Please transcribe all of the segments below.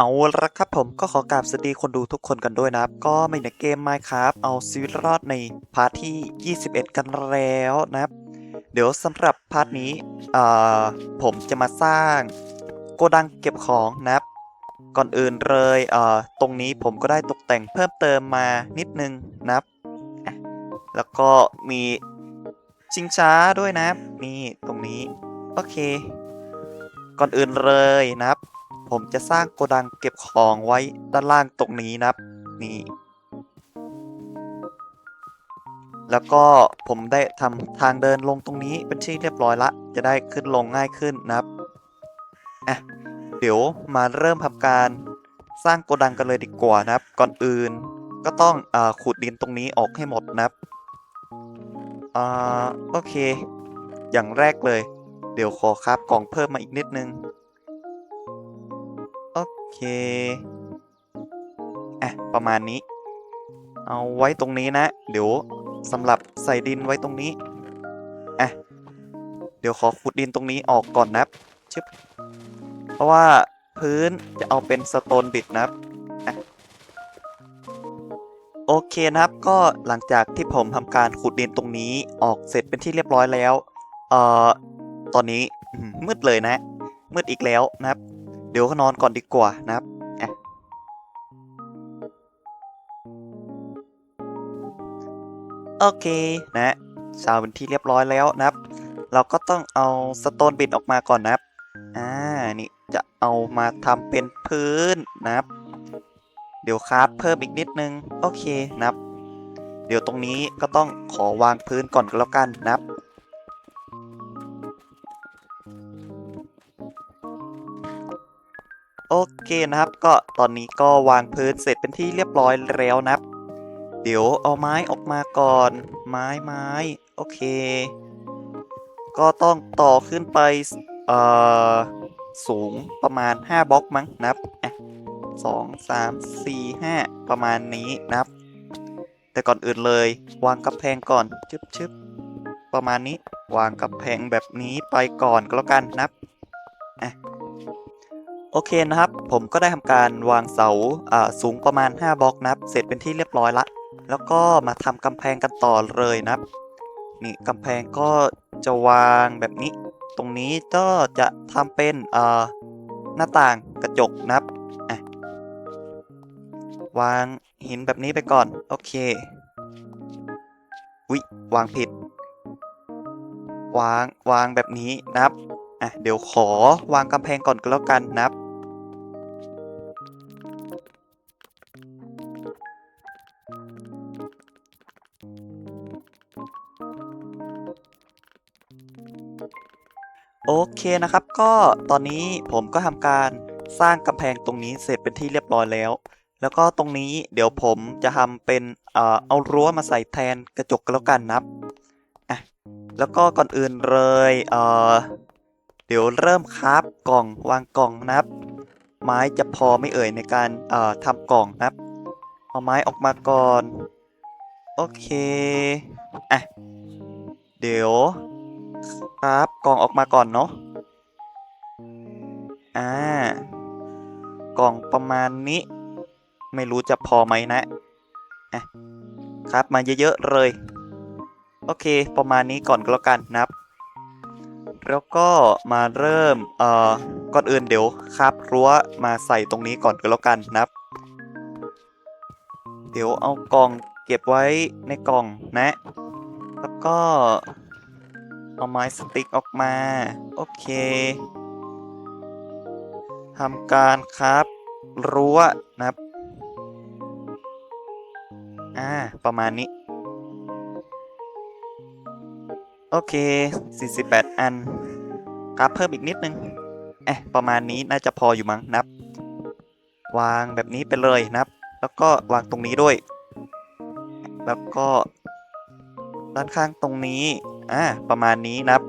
เอาละครับผมก็ขอกราบสวัสดีคนดูทุกคนกันด้วยนะครับ ก็ไม่ในเกม Minecraft เอาชีวิตรอดในพาร์ทที่ 21 กันแล้วนะครับ เดี๋ยวสำหรับพาร์ทนี้เอ่อผมจะมาสร้างโกดังเก็บของนะครับ ก่อนอื่นเลยเอ่อตรงนี้ผมก็ได้ตกแต่งเพิ่มเติมมานิดนึงนะครับ แล้วก็มีชิงช้าด้วยนะครับนี่ตรงนี้ โอเค ก่อนอื่นเลยนะครับ ผมจะสร้างโกดังเก็บของไว้ด้านล่างตรงนี้นะครับ นี่ แล้วก็ผมได้ทำทางเดินลงตรงนี้เป็นที่เรียบร้อยละ จะได้ขึ้นลงง่ายขึ้นนะครับอะเดี๋ยวมาเริ่มทำการสร้างโกดังกันเลยดีกว่านะครับ ก่อนอื่นก็ต้องอขุดดินตรงนี้ออกให้หมดนะครับอ่าโอเค อย่างแรกเลย เดี๋ยวขอคราบกล่องเพิ่มมาอีกนิดนึง เคอะประมาณนี้ เอาไว้ตรงนี้นะ เดี๋ยวสำหรับใส่ดินไว้ตรงนี้อะเดี๋ยวขอขุดดินตรงนี้ออกก่อนนะชึบเพราะว่าพื้นจะเอาเป็นสโตนบิดนะโอเคนะครับก็หลังจากที่ผมทำการขุดดินตรงนี้ออกเสร็จเป็นที่เรียบร้อยแล้ว เอ่อ ตอนนี้มืดเลยนะ มืดอีกแล้วนะครับ เดี๋ยวก็นอนก่อนดีกว่านะครับโอเคนะช้าเป็นที่เรียบร้อยแล้วนะครับ เราก็ต้องเอาสโตนบิดออกมาก่อนนะครับ อ่า นี่จะเอามาทำเป็นพื้นนะครับ เดี๋ยวคราฟเพิ่มอีกนิดนึง โอเคนะครับ เดี๋ยวตรงนี้ก็ต้องขอวางพื้นก่อนก็แล้วกันนะครับ โอเคนะครับ ก็ตอนนี้ก็วางพื้นเสร็จเป็นที่เรียบร้อยแล้วนะครับ เดี๋ยวเอาไม้ออกมาก่อน ไม้ไม้โอเค ก็ต้องต่อขึ้นไปเอ่อสูงประมาณ 5บล็อกมั้งนะครับอะสองสามสี่ห้าประมาณนี้นะครับ แต่ก่อนอื่นเลย วางกำแพงก่อนชึบชึบประมาณนี้ วางกำแพงแบบนี้ไปก่อนก็แล้วกันนะครับอะ โอเคนะครับ ผมก็ได้ทำการวางเสาสูงประมาณ 5บล็อกนะครับ เสร็จเป็นที่เรียบร้อยละ แล้วก็มาทำกำแพงกันต่อเลยนะครับ นี่กำแพงก็จะวางแบบนี้ ตรงนี้ก็จะทำเป็นหน้าต่างกระจกนะครับอะวางหินแบบนี้ไปก่อน โอเควิวางผิด วางวางแบบนี้นะครับ อะเดี๋ยวขอวางกำแพงก่อนก็แล้วกันนะครับ โอเคนะครับ ก็ตอนนี้ผมก็ทำการสร้างกำแพงตรงนี้เสร็จเป็นที่เรียบร้อยแล้ว แล้วก็ตรงนี้เดี๋ยวผมจะทำเป็นเอารั้วมาใส่แทนกระจกก็แล้วกันนะครับอะแล้วก็ก่อนอื่นเลยเอ่อ เดี๋ยวเริ่มคราฟกล่องวางกล่องนะครับ ไม้จะพอไม่เอ่ยในการเอ่อทำกล่องนะครับ เอาไม้ออกมาก่อน โอเคอะเดี๋ยวครับกล่องออกมาก่อนเนาะอ่ากล่องประมาณนี้ ไม่รู้จะพอไหมนะอะครับมาเยอะๆเลย โอเค ประมาณนี้ก่อนก็แล้วกันนะครับ แล้วก็มาเริ่มเอ่อก่อนอื่นเดี๋ยวครับรั้วมาใส่ตรงนี้ก่อนก็แล้วกันนะครับ เดี๋ยวเอากล่องเก็บไว้ในกล่องนะ แล้วก็เอาไม้สติ๊กออกมา โอเคทำการครับรั้วนะครับ อ่า ประมาณนี้ โอเค 48 อันกราฟเพิ่มอีกนิดนึง เอ๊ะ ประมาณนี้น่าจะพออยู่มั้งนับ วางแบบนี้ไปเลยนับ แล้วก็วางตรงนี้ด้วย แล้วก็ ด้านข้างตรงนี้ อ่า ประมาณนี้นับ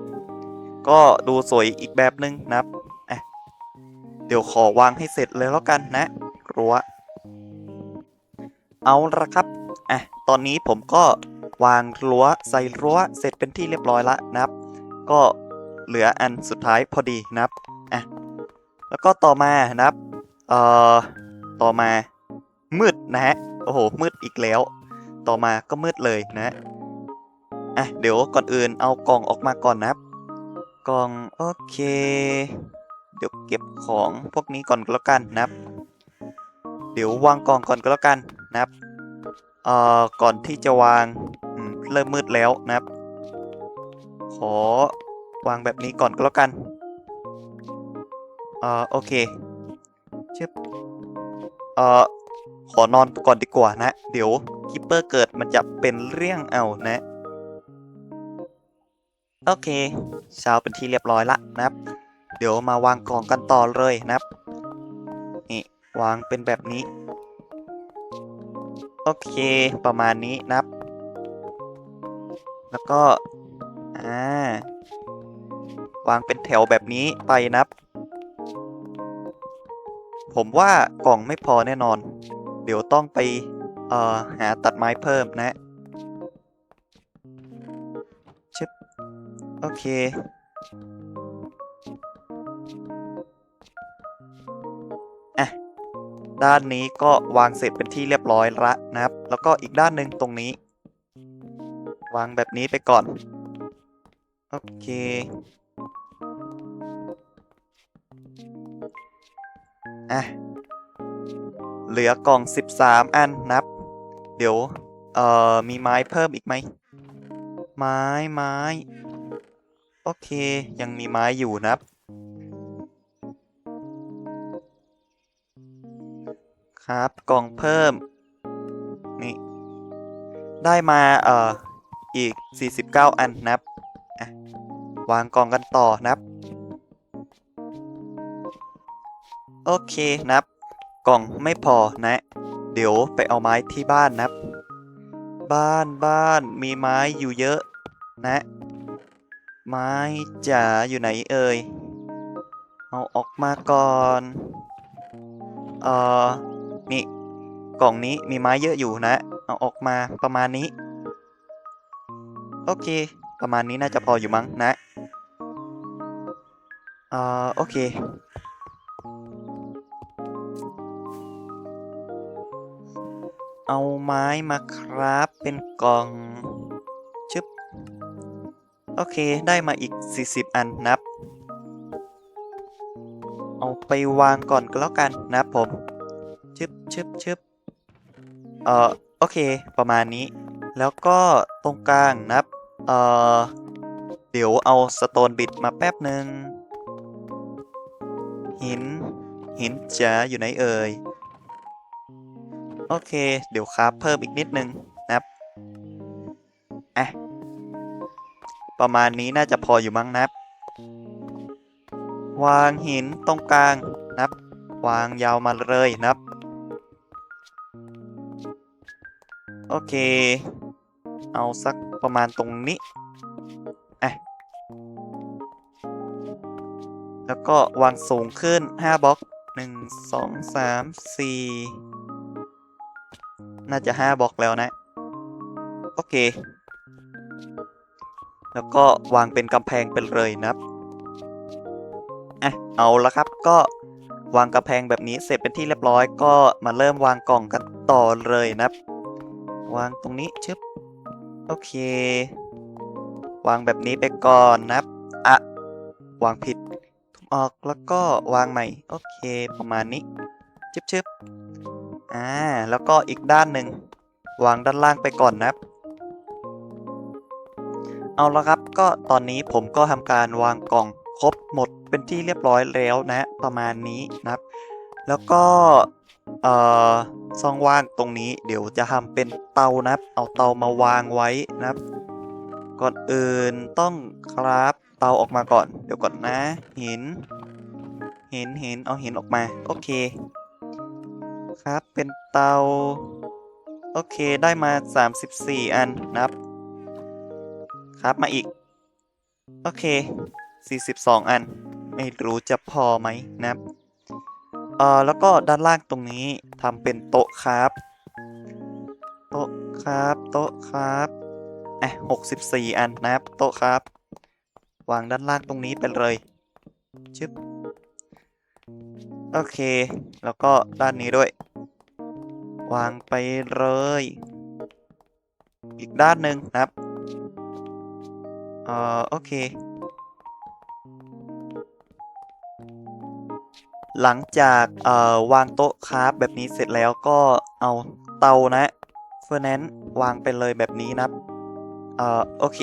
ก็ดูสวยอีกแบบนึงนับเอะเดี๋ยวขอวางให้เสร็จเลยแล้วกันนะรั้วเอาละครับ อะ ตอนนี้ผมก็ วางรั้วใส่รั้วเสร็จเป็นที่เรียบร้อยละนะครับ ก็เหลืออันสุดท้ายพอดีนะครับอะแล้วก็ต่อมานะครับเอ่อต่อมามืดนะฮะโอ้โหมืดอีกแล้ว ต่อมาก็มืดเลยนะอะเดี๋ยวก่อนอื่นเอากล่องออกมาก่อนนะครับ กล่องโอเค เดี๋ยวเก็บของพวกนี้ก่อนก็แล้วกันนะครับ เดี๋ยววางกล่องก่อนก็แล้วกันนะครับเอ่อก่อนที่จะวาง เริ่มมืดแล้วนะครับ ขอวางแบบนี้ก่อนก็แล้วกันเอ่อโอเคเชึบเอ่อขอนอนก่อนดีกว่านะ เดี๋ยวคิปเปอร์เกิดมันจะเป็นเรื่องเอานะ โอเคเช้าเป็นที่เรียบร้อยละนะครับ เดี๋ยวมาวางกองกันต่อเลยนะครับ นี่ วางเป็นแบบนี้ โอเคประมาณนี้นะครับ แล้วก็ อ่า วางเป็นแถวแบบนี้ไปนะครับ ผมว่ากล่องไม่พอแน่นอน เดี๋ยวต้องไป เอ่อ หาตัดไม้เพิ่มนะชึบโอเค อะ ด้านนี้ก็วางเสร็จเป็นที่เรียบร้อยละนะครับ แล้วก็อีกด้านหนึ่งตรงนี้ วางแบบนี้ไปก่อน โอเค อะ เหลือกล่อง 13 อันนับ เดี๋ยว เอ่อ มีไม้เพิ่มอีกไหม ไม้ไม้ โอเค ยังมีไม้อยู่นับ ครับ กล่องเพิ่ม นี่ได้มา เอ่อ อีก 49 อันนะครับวางกล่องกันต่อนะครับ โอเคนะครับ กล่องไม่พอนะ เดี๋ยวไปเอาไม้ที่บ้านนะครับ บ้านบ้านมีไม้อยู่เยอะนะ ไม้จ๋าอยู่ไหนเอ่ย เอาออกมาก่อน เอ่อ นี่ กล่องนี้มีไม้เยอะอยู่นะ เอาออกมาประมาณนี้ โอเค ประมาณนี้น่าจะพออยู่มั้งนะเอ่อโอเค เอาไม้มาครับเป็นกล่องชึบโอเคได้มาอีก 40 อันนับ เอาไปวางก่อนก็แล้วกันนะผมชึบชึบชึบเอ่อโอเค ประมาณนี้ แล้วก็ตรงกลางนับ เอ่อ เดี๋ยวเอาสโตนบิดมาแป๊บหนึ่งหิน หินจ๋าอยู่ไหนเอ่ย โอเค เดี๋ยวคราฟเพิ่มอีกนิดนึงนับอะประมาณนี้น่าจะพออยู่มั้งนับ วางหินตรงกลางนับ วางยาวมาเลยนับ โอเค เอาสักประมาณตรงนี้อะแล้วก็วางสูงขึ้น 5บล็อก 1 2 3 4 น่าจะ 5บล็อกแล้วนะ โอเค แล้วก็วางเป็นกำแพงไปเลยนะอะเอาละครับก็วางกำแพงแบบนี้เสร็จเป็นที่เรียบร้อยก็มาเริ่มวางกล่องกันต่อเลยนะครับวางตรงนี้ชึบ โอเค วางแบบนี้ไปก่อนนะครับอะวางผิดทุบออกแล้วก็วางใหม่ โอเค ประมาณนี้ชึบชึบอ่า แล้วก็อีกด้านหนึ่ง วางด้านล่างไปก่อนนะครับ เอาละครับ ก็ตอนนี้ผมก็ทำการวางกล่องครบหมดเป็นที่เรียบร้อยแล้วนะ ประมาณนี้นะครับ แล้วก็ เอ่อช่องว่างตรงนี้เดี๋ยวจะทำเป็นเตานะครับ เอาเตามาวางไว้นะครับ ก่อนอื่นต้องครับเตาออกมาก่อน เดี๋ยวก่อนนะหินหินหินเอาหินออกมา โอเค ครับเป็นเตา โอเคได้มา 34 อันนะครับ ครับมาอีก โอเค 42 อัน ไม่รู้จะพอไหมนะครับ เอ่อแล้วก็ด้านล่างตรงนี้ทำเป็นโต๊ะครับ โต๊ะครับ โต๊ะครับอะ64อันนะครับ โต๊ะครับ วางด้านล่างตรงนี้ไปเลยชึบโอเค แล้วก็ด้านนี้ด้วย วางไปเลย อีกด้านหนึ่งนะครับ เอ่อ โอเค หลังจากวางโต๊ะคราฟแบบนี้เสร็จแล้วก็เอาเตานะเฟอร์แนนซ์วางไปเลยแบบนี้นะเออโอเค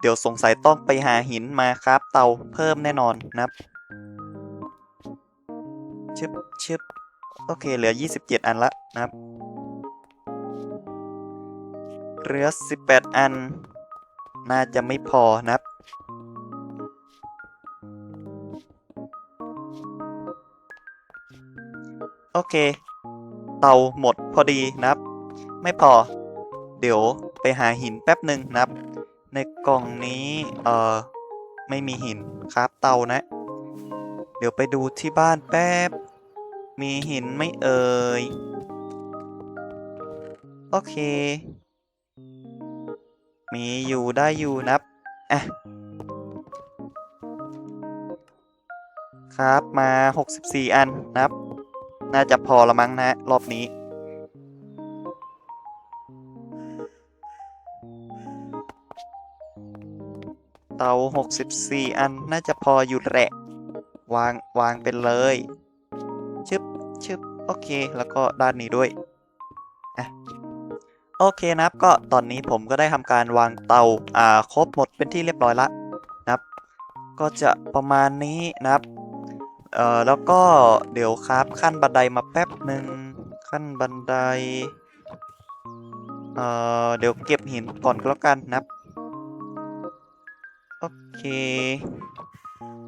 เดี๋ยวสงสัยต้องไปหาหินมาครับเตาเพิ่มแน่นอนนะครับชึบชึบโอเค เหลือ 27 อันละนะครับ เหลือ 18 อัน น่าจะไม่พอนะครับ โอเค เตาหมดพอดีนะครับ ไม่พอ เดี๋ยวไปหาหินแป๊บหนึ่งนะครับ ในกล่องนี้ เอ่อ ไม่มีหินครับเตานะ เดี๋ยวไปดูที่บ้านแป๊บ มีหินไม่เอ่ย โอเค มีอยู่ได้อยู่นับ อะครับมา 64 อันนับ น่าจะพอละมั้งนะรอบนี้ เตา 64 อันน่าจะพออยู่แหละวางวางไปเลยชึบชึบโอเค แล้วก็ด้านนี้ด้วยอะโอเคนะครับ ก็ตอนนี้ผมก็ได้ทำการวางเตาอ่าครบหมดเป็นที่เรียบร้อยละนะครับ ก็จะประมาณนี้นะครับ เอ่อแล้วก็เดี๋ยวครับขั้นบันไดมาแป๊บหนึ่งขั้นบันไดเอ่อเดี๋ยวเก็บหินก่อนก็แล้วกันนะครับโอเค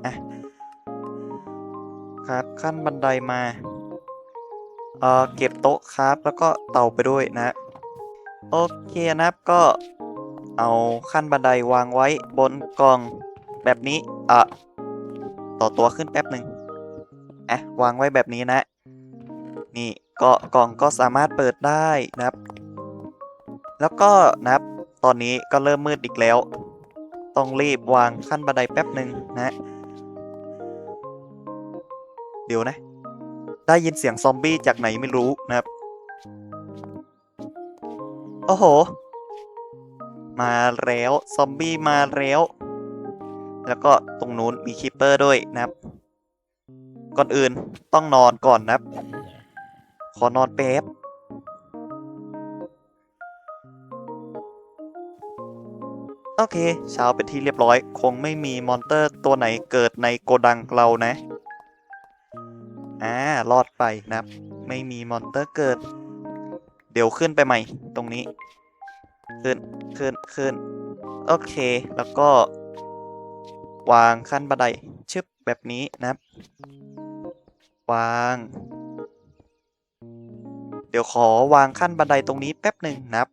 อะครับขั้นบันไดมาเอ่อเก็บโต๊ะครับแล้วก็เตาไปด้วยนะโอเคนะครับก็เอาขั้นบันไดวางไว้บนกล่องแบบนี้อะต่อตัวขึ้นแป๊บหนึ่ง อะวางไว้แบบนี้นะ นี่ก็กล่องก็สามารถเปิดได้นะครับ แล้วก็นะครับ ตอนนี้ก็เริ่มมืดอีกแล้ว ต้องรีบวางขั้นบันไดแป๊บหนึ่งนะ เดี๋ยวนะ ได้ยินเสียงซอมบี้จากไหนไม่รู้นะครับ โอ้โห มาแล้ว ซอมบี้มาแล้ว แล้วก็ตรงนู้นมีคิปเปอร์ด้วยนะครับ ก่อนอื่นต้องนอนก่อนนะขอนอนแป๊บโอเค เช้าเป็นที่เรียบร้อย คงไม่มีมอนเตอร์ตัวไหนเกิดในโกดังเรานะ อ่า รอดไปนะครับ ไม่มีมอนเตอร์เกิด เดี๋ยวขึ้นไปใหม่ ตรงนี้ ขึ้น ขึ้น ขึ้น โอเค แล้วก็ วางขั้นบันได ชึบแบบนี้นะครับ วาง เดี๋ยวขอวางขั้นบันไดตรงนี้แป๊บหนึ่งนะครับ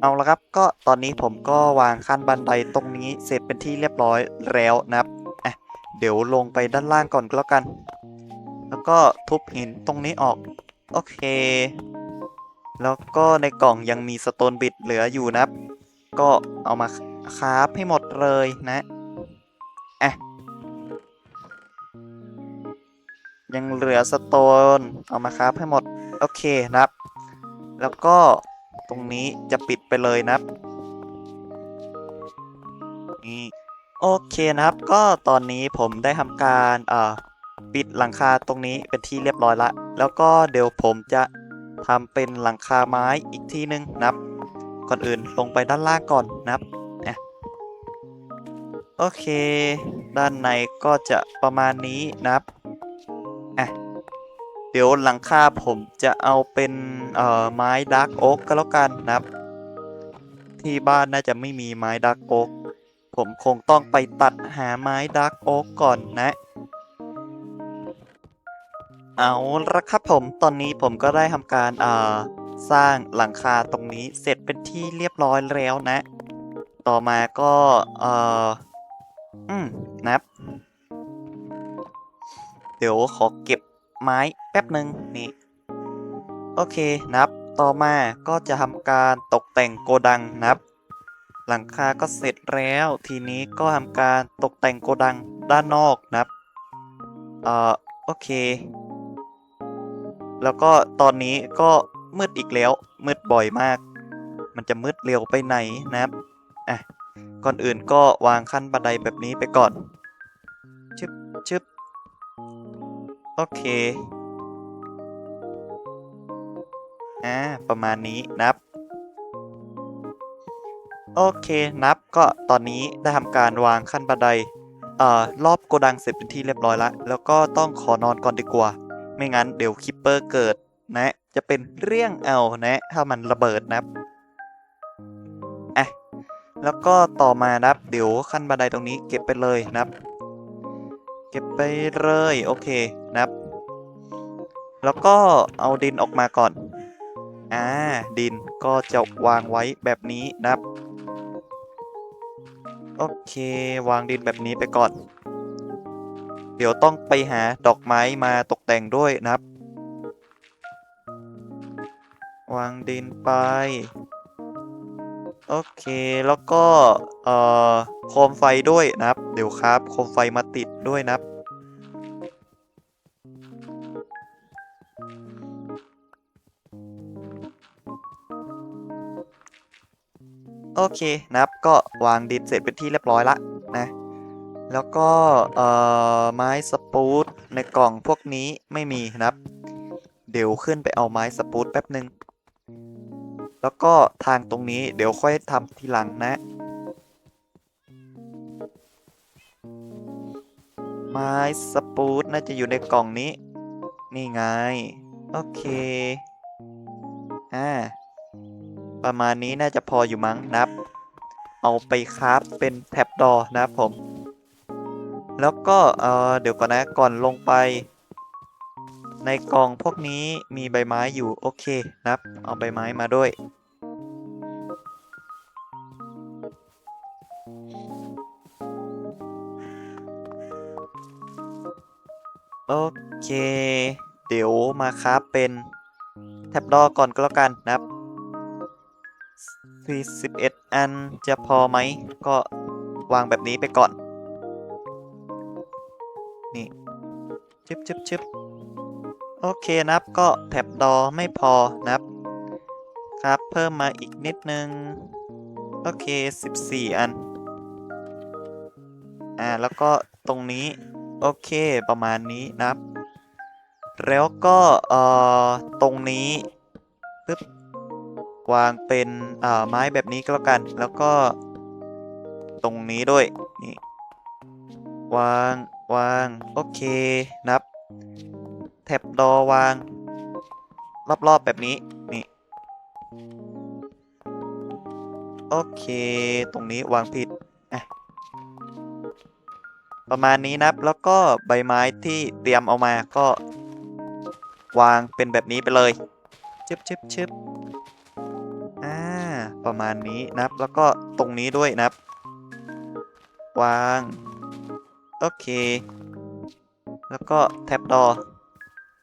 เอาละครับก็ตอนนี้ผมก็วางขั้นบันไดตรงนี้เสร็จเป็นที่เรียบร้อยแล้วนะครับอะเดี๋ยวลงไปด้านล่างก่อนก็แล้วกัน แล้วก็ทุบหินตรงนี้ออก โอเค แล้วก็ในกล่องยังมีสโตนบิดเหลืออยู่นะครับ ก็เอามาคราฟให้หมดเลยนะอะ ยังเหลือสโตนเอามาคราฟให้หมด โอเคนะครับ แล้วก็ตรงนี้จะปิดไปเลยนะครับนี่โอเคนะครับ ก็ตอนนี้ผมได้ทำการเอ่อปิดหลังคาตรงนี้เป็นที่เรียบร้อยละ แล้วก็เดี๋ยวผมจะทำเป็นหลังคาไม้อีกทีนึงนะครับ ก่อนอื่นลงไปด้านล่างก่อนนะครับนะโอเค ด้านในก็จะประมาณนี้นะครับอะ เดี๋ยวหลังคาผมจะเอาเป็นเอ่อไม้ดาร์กโอ๊กก็แล้วกันนะครับ ที่บ้านน่าจะไม่มีไม้ดาร์กโอ๊กผมคงต้องไปตัดหาไม้ดาร์กโอ๊กก่อนนะ เอาละครับผมตอนนี้ผมก็ได้ทำการเอ่าสร้างหลังคาตรงนี้เสร็จเป็นที่เรียบร้อยแล้วนะ ต่อมาก็เอ่ออืมนะครับ เดี๋ยวขอเก็บ ไม้แป๊บหนึ่งนี่โอเคนะครับ ต่อมาก็จะทำการตกแต่งโกดังนะครับ หลังคาก็เสร็จแล้ว ทีนี้ก็ทำการตกแต่งโกดังด้านนอกนะครับเอ่อโอเค แล้วก็ตอนนี้ก็มืดอีกแล้ว มืดบ่อยมาก มันจะมืดเร็วไปไหนนะครับอะก่อนอื่นก็วางขั้นบันไดแบบนี้ไปก่อนชึบชึบ โอเค อ่า ประมาณนี้นับ โอเคนับก็ตอนนี้ได้ทำการวางขั้นบันไดเอ่อรอบโกดังเสร็จเป็นที่เรียบร้อยแล้ว แล้วก็ต้องขอนอนก่อนดีกว่า ไม่งั้นเดี๋ยวคิปเปอร์เกิดนะ จะเป็นเรื่องเอานะ ถ้ามันระเบิดนับอะแล้วก็ต่อมานับเดี๋ยวขั้นบันไดตรงนี้เก็บไปเลยนะครับ เก็บไปเลยโอเคนับ แล้วก็เอาดินออกมาก่อน อ่า ดินก็จะวางไว้แบบนี้นะครับ โอเค วางดินแบบนี้ไปก่อน เดี๋ยวต้องไปหาดอกไม้มาตกแต่งด้วยนะครับ วางดินไป โอเคแล้วก็เอ่อโคมไฟด้วยนะครับ เดี๋ยวครับโคมไฟมาติดด้วยนะครับ โอเคนะครับก็วางดินเสร็จเป็นที่เรียบร้อยละนะ แล้วก็เอ่อไม้สปูตในกล่องพวกนี้ไม่มีนะครับ เดี๋ยวขึ้นไปเอาไม้สปูตแป๊บหนึ่ง แล้วก็ทางตรงนี้เดี๋ยวค่อยทำทีหลังนะ ไม้สปูตน่าจะอยู่ในกล่องนี้ นี่ไง โอเค อ่า ประมาณนี้น่าจะพออยู่มั้งนะครับ เอาไปคราฟเป็นแท็บดอนะครับผม แล้วก็เออเดี๋ยวก่อนนะก่อนลงไปในกล่องพวกนี้มีใบไม้อยู่โอเคนะครับ เอาใบไม้มาด้วย โอเค เดี๋ยวมาคราฟเป็นแท็บดอก่อนก็แล้วกันนะครับ 41 อันจะพอไหม ก็วางแบบนี้ไปก่อน นี่ชึบชึบชึบโอเคนับ ก็แท็บดอไม่พอนับ ครับเพิ่มมาอีกนิดนึง โอเค 14 อัน อ่า แล้วก็ตรงนี้ โอเคประมาณนี้นับ แล้วก็เอ่อตรงนี้ปึ๊บวางเป็นอ่าไม้แบบนี้ก็แล้วกัน แล้วก็ ตรงนี้ด้วยนี่วางวางโอเคนับแท็บดอวาง รอบๆแบบนี้นี่โอเค ตรงนี้วางผิด ประมาณนี้นับ แล้วก็ใบไม้ที่เตรียมเอามาก็ วางเป็นแบบนี้ไปเลยชึบชึบชึบอ่าประมาณนี้นะครับ แล้วก็ตรงนี้ด้วยนะครับ วาง โอเค แล้วก็แท็บดอ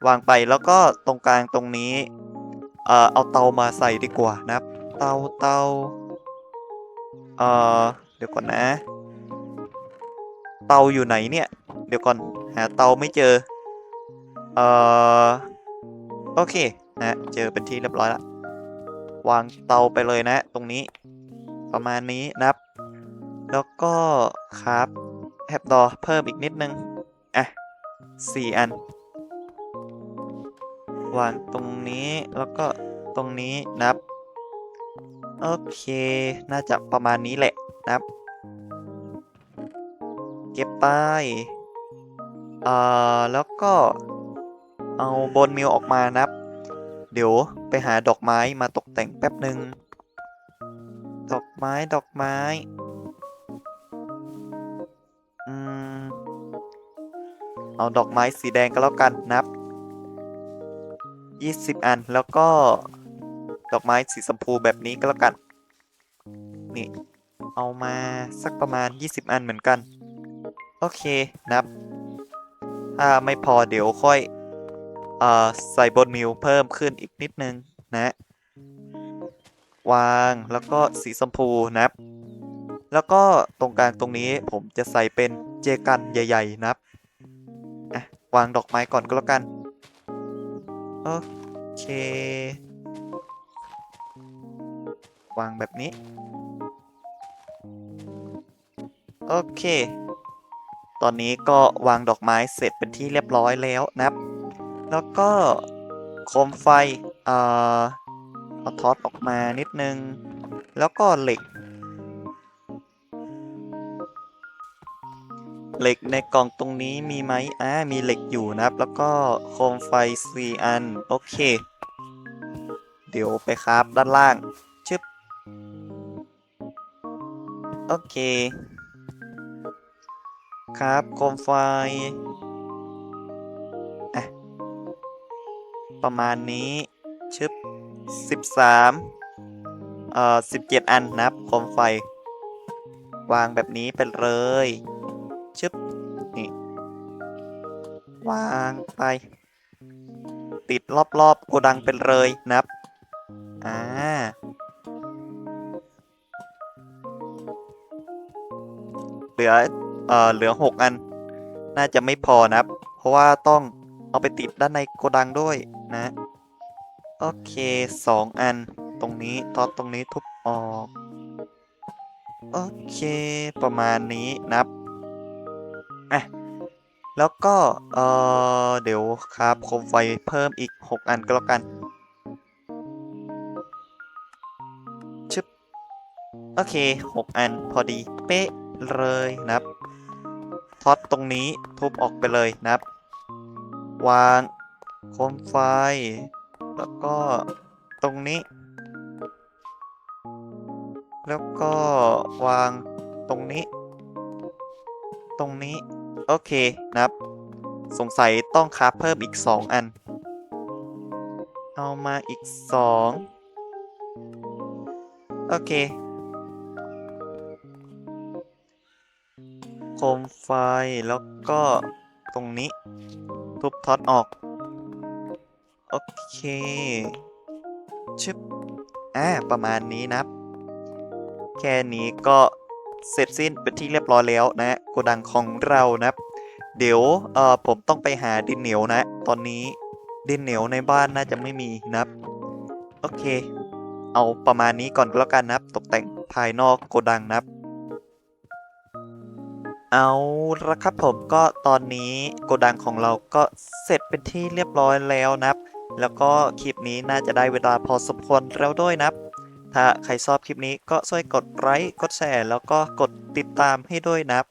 วางไปแล้วก็ตรงกลางตรงนี้ เอ่อเอาเตามาใส่ดีกว่านะครับ เตาเตาเอ่อเดี๋ยวก่อนนะ เตาอยู่ไหนเนี่ย เดี๋ยวก่อนหาเตาไม่เจอ เอ่อ โอเคนะเจอเป็นที่เรียบร้อยละวางเตาไปเลยนะ ตรงนี้ ประมาณนี้นะับ แล้วก็ครับแฮปดอเพิ่มอีกนิดนึง อะสี่อัน วางตรงนี้แล้วก็ตรงนี้นะับ โอเค น่าจะประมาณนี้แหละนะับ เก็บไปเอ่อแล้วก็เอาบนมิวออกมานับ เดี๋ยวไปหาดอกไม้มาตกแต่งแป๊บหนึ่งดอกไม้ดอกไม้อืมเอาดอกไม้สีแดงก็แล้วกันนับ 20 อันแล้วก็ดอกไม้สีชมพูแบบนี้ก็แล้วกัน นี่ เอามาสักประมาณ 20 อันเหมือนกัน เคนับ ถ้าไม่พอเดี๋ยวค่อยเอ่อใส่บนมิวเพิ่มขึ้นอีกนิดนึงนะ วางแล้วก็สีชมพูนับ แล้วก็ตรงกลางตรงนี้ผมจะใส่เป็นเจกันใหญ่ ๆ นับอะวางดอกไม้ก่อนก็แล้วกัน โอเค วางแบบนี้ โอเค ตอนนี้ก็วางดอกไม้เสร็จเป็นที่เรียบร้อยแล้วนะครับ แล้วก็โคมไฟเอ่อเอาทอดออกมานิดนึง แล้วก็เหล็ก เหล็กในกล่องตรงนี้มีไหมอ่ามีเหล็กอยู่นะครับ แล้วก็โคมไฟสี่อัน โอเค เดี๋ยวไปคราฟด้านล่าง ชึบ โอเค ครับ โคมไฟอะประมาณนี้ ชึบสิบสามเอ่อสิบเจ็ดอันนะครับโคมไฟ วางแบบนี้ไปเลย ชึบนี่ วางไป ติดรอบๆโกดังเป็นเลยนะครับ อ่าเหลือ เอ่อเหลือหกอัน น่าจะไม่พอนะครับ เพราะว่าต้องเอาไปติดด้านในโกดังด้วยนะ โอเคสองอันตรงนี้ท็อปตรงนี้ทุบออก โอเคประมาณนี้นะครับอะแล้วก็เอ่อเดี๋ยวครับโคมไฟเพิ่มอีก 6 อันก็แล้วกันชึบโอเค 6 อันพอดีเป๊ะเลยนะครับ ท็อตตรงนี้ทุบออกไปเลยนะครับ วางโคมไฟ แล้วก็ตรงนี้ แล้วก็วางตรงนี้ ตรงนี้ โอเคนะครับ สงสัยต้องคาเพิ่มอีก 2 อัน เอามาอีก 2 โอเค โคมไฟแล้วก็ตรงนี้ ทุบท็อตออก โอเคชึบอ่าประมาณนี้นับแค่นี้ก็เสร็จสิ้นเป็นที่เรียบร้อยแล้วนะโกดังของเรานับเดี๋ยวเอ่อผมต้องไปหาดินเหนียวนะ ตอนนี้ดินเหนียวในบ้านน่าจะไม่มีนับโอเค เอาประมาณนี้ก่อนก็แล้วกันนับตกแต่งภายนอกโกดังนะครับ เอาละครับผมก็ตอนนี้โกดังของเราก็เสร็จเป็นที่เรียบร้อยแล้วนะครับ แล้วก็คลิปนี้น่าจะได้เวลาพอสมควรแล้วด้วยนะครับ ถ้าใครชอบคลิปนี้ก็ช่วยกดไลค์กดแชร์แล้วก็กดติดตามให้ด้วยนะครับ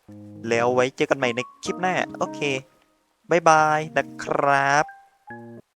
แล้วไว้เจอกันใหม่ในคลิปหน้า โอเคบายบายนะครับ